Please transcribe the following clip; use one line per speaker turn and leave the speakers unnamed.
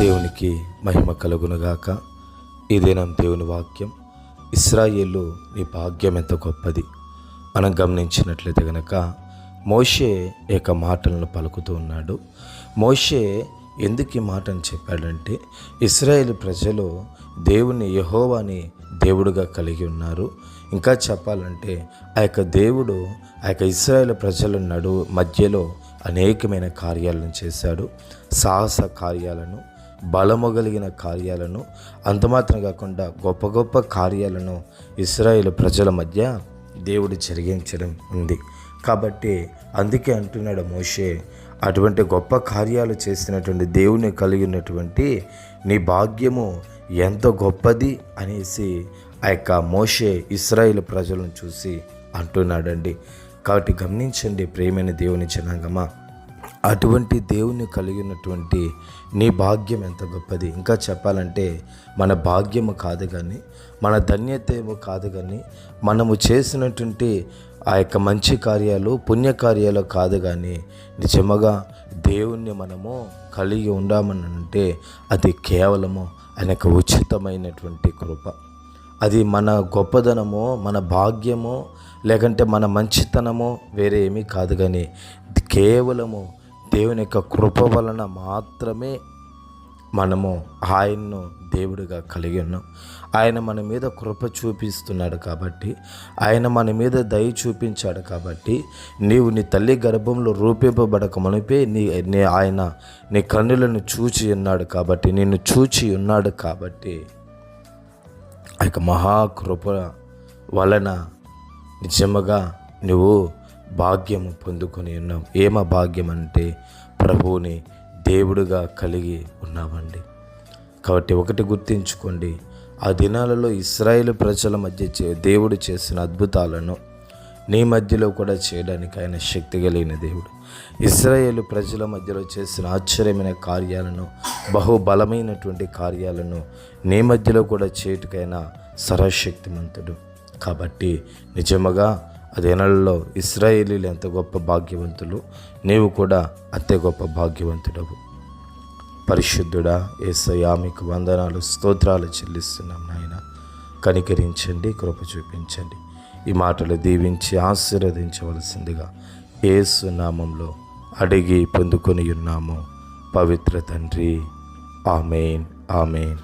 దేవునికి మహిమ కలుగునుగాక. ఇదేనా దేవుని వాక్యం. ఇస్రాయేలు నీ భాగ్యం ఎంత గొప్పది. మనం గమనించినట్లయితే గనక మోషే యొక్క మాటలను పలుకుతూ ఉన్నాడు. మోషే ఎందుకు ఈ మాటను చెప్పాడంటే ఇస్రాయేల్ ప్రజలు దేవుని యహోవాని దేవుడుగా కలిగి ఉన్నారు. ఇంకా చెప్పాలంటే ఆ యొక్క దేవుడు ఆ యొక్క ఇస్రాయేల్ ప్రజల నడు మధ్యలో అనేకమైన కార్యాలను చేశాడు. సాహస కార్యాలను బలము కలిగిన కార్యాలను అంతమాత్రం కాకుండా గొప్ప గొప్ప కార్యాలను ఇస్రాయేల్ ప్రజల మధ్య దేవుడు జరిగించడం ఉంది. కాబట్టి అందుకే అంటున్నాడు మోషే అటువంటి గొప్ప కార్యాలు చేసినటువంటి దేవుని కలిగినటువంటి నీ భాగ్యము ఎంత గొప్పది అనేసి ఆ యొక్క మోషే ఇస్రాయేల్ ప్రజలను చూసి అంటున్నాడండి. కాబట్టి గమనించండి ప్రేమైన దేవుని జనాంగమా. అటువంటి దేవుని కలిగినటువంటి నీ భాగ్యం ఎంత గొప్పది. ఇంకా చెప్పాలంటే మన భాగ్యము కాదు కానీ మన ధన్యత ఏమో కాదు కానీ మనము చేసినటువంటి ఆ యొక్క మంచి కార్యాలు పుణ్యకార్యాలు కాదు కానీ నిజముగా దేవుణ్ణి మనము కలిగి ఉండామని అంటే అది కేవలము ఆయన యొక్క ఉచితమైనటువంటి కృప. అది మన గొప్పదనమో మన భాగ్యమో లేకంటే మన మంచితనమో వేరే ఏమీ కాదు కానీ కేవలము దేవుని యొక్క కృప వలన మాత్రమే మనము ఆయన్ను దేవుడిగా కలిగి ఉన్నాం. ఆయన మన మీద కృప చూపిస్తున్నాడు కాబట్టి ఆయన మన మీద దయ చూపించాడు కాబట్టి నీవు నీ తల్లి గర్భంలో రూపింపబడక మునిపే నీ నీ ఆయన నీ కన్నులను చూచి ఉన్నాడు కాబట్టి నిన్ను చూచి ఉన్నాడు కాబట్టి ఆ యొక్క మహాకృప వలన నిజముగా నువ్వు భాగ్యము పొందుకొని ఉన్నాం. ఏమ భాగ్యం అంటే ప్రభువుని దేవుడుగా కలిగి ఉన్నామండి. కాబట్టి ఒకటి గుర్తించుకోండి. ఆ దినాలలో ఇస్రాయేల్ ప్రజల మధ్య చే దేవుడు చేసిన అద్భుతాలను నీ మధ్యలో కూడా చేయడానికి ఆయన శక్తి కలిగిన దేవుడు. ఇస్రాయేల్ ప్రజల మధ్యలో చేసిన ఆశ్చర్యమైన కార్యాలను బహుబలమైనటువంటి కార్యాలను నీ మధ్యలో కూడా చేయటకైనా సర్వశక్తిమంతుడు. కాబట్టి నిజముగా అదేనల్లో ఇస్రాయేలీలు ఎంత గొప్ప భాగ్యవంతులు నీవు కూడా అంతే గొప్ప భాగ్యవంతుడవు. పరిశుద్ధుడా ఏసయ్యా మీకు వందనాలు స్తోత్రాలు చెల్లిస్తున్నాం నాయన. కనికరించండి కృప చూపించండి. ఈ మాటలు దీవించి ఆశీర్వదించవలసిందిగా ఏసు నామంలో అడిగి పొందుకొని ఉన్నాము. పవిత్ర తండ్రి. Amen amen.